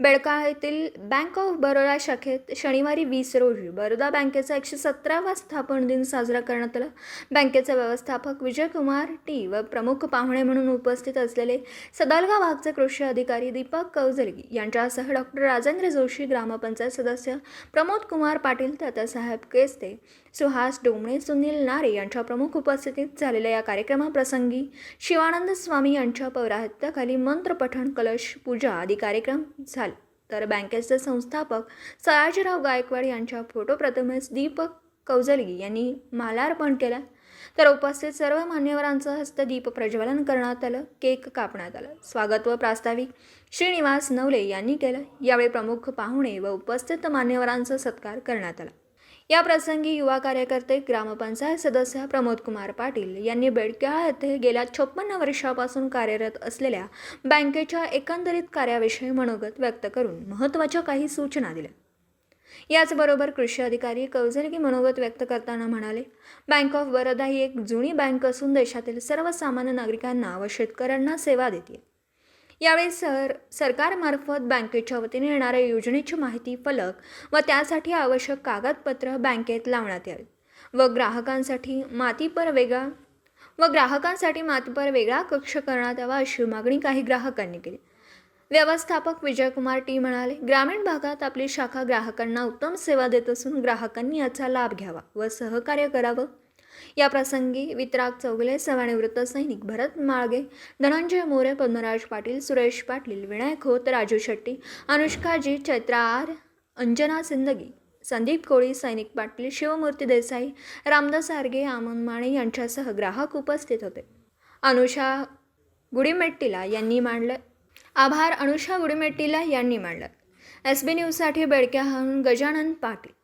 बेळका येथील bank of Baroda शाखेत शनिवारी वीस रोजी बरोदा बँकेचा एकशे सतरावा स्थापन दिन साजरा करण्यात आला. बँकेचे व्यवस्थापक विजयकुमार टी व प्रमुख पाहुणे म्हणून उपस्थित असलेले सदालगा भागचे कृषी अधिकारी दीपक कौजलगी यांच्यासह डॉक्टर राजेंद्र जोशी ग्रामपंचायत सदस्य प्रमोद कुमार पाटील तात्यासाहेब केस्ते सुहास डोमणे सुनील नारे यांच्या प्रमुख उपस्थितीत झालेल्या या कार्यक्रमाप्रसंगी शिवानंद स्वामी यांच्या पौराहित्याखाली मंत्रपठण कलश पूजा आदी कार्यक्रम झाले. तर बँकेचे संस्थापक सयाजीराव गायकवाड यांच्या फोटो प्रथमेच दीपक कौजलगी यांनी मालार्पण केला. तर उपस्थित सर्व मान्यवरांचं हस्ते दीप प्रज्वलन करण्यात आलं केक कापण्यात आलं. स्वागत व प्रास्ताविक श्रीनिवास नवले यांनी केलं. यावेळी प्रमुख पाहुणे व उपस्थित मान्यवरांचा सत्कार करण्यात आला. या प्रसंगी युवा कार्यकर्ते ग्रामपंचायत सदस्य प्रमोद कुमार पाटील यांनी बेडक्याळ येथे गेल्या छप्पन्न वर्षापासून कार्यरत असलेल्या बँकेच्या एकंदरीत कार्याविषयी मनोगत व्यक्त करून महत्त्वाच्या काही सूचना दिल्या. याचबरोबर कृषी अधिकारी कौजलगी मनोगत व्यक्त करताना म्हणाले बँक ऑफ बरोदा ही एक जुनी बँक असून देशातील सर्वसामान्य नागरिकांना व शेतकऱ्यांना सेवा देते. यावेळी सर सरकारमार्फत बँकेच्या वतीने येणाऱ्या योजनेची माहिती फलक व त्यासाठी आवश्यक कागदपत्र बँकेत लावण्यात यावी व ग्राहकांसाठी मातीपर वेगळा व ग्राहकांसाठी मातीपर वेगळा कक्ष करण्यात यावा अशी मागणी काही ग्राहकांनी केली. व्यवस्थापक विजयकुमार टी म्हणाले ग्रामीण भागात आपली शाखा ग्राहकांना उत्तम सेवा देत असून ग्राहकांनी याचा लाभ घ्यावा व सहकार्य करावं. या प्रसंगी वितराग चौगले सेवानिवृत्त सैनिक भरत माळगे धनंजय मोरे पद्मराज पाटील सुरेश पाटील विनायक खोत राजू शेट्टी अनुष्काजी चैत्रा आर अंजना सिंदगी संदीप कोळी सैनिक पाटील शिवमूर्ती देसाई रामदास आर्गे आमन माने यांच्यासह ग्राहक उपस्थित होते. अनुषा गुडीमेट्टीला यांनी मांडलं. आभार अनुषा गुडीमेट्टीला यांनी मांडलं. एस बी न्यूजसाठी बेडक्याहून गजानन पाटील.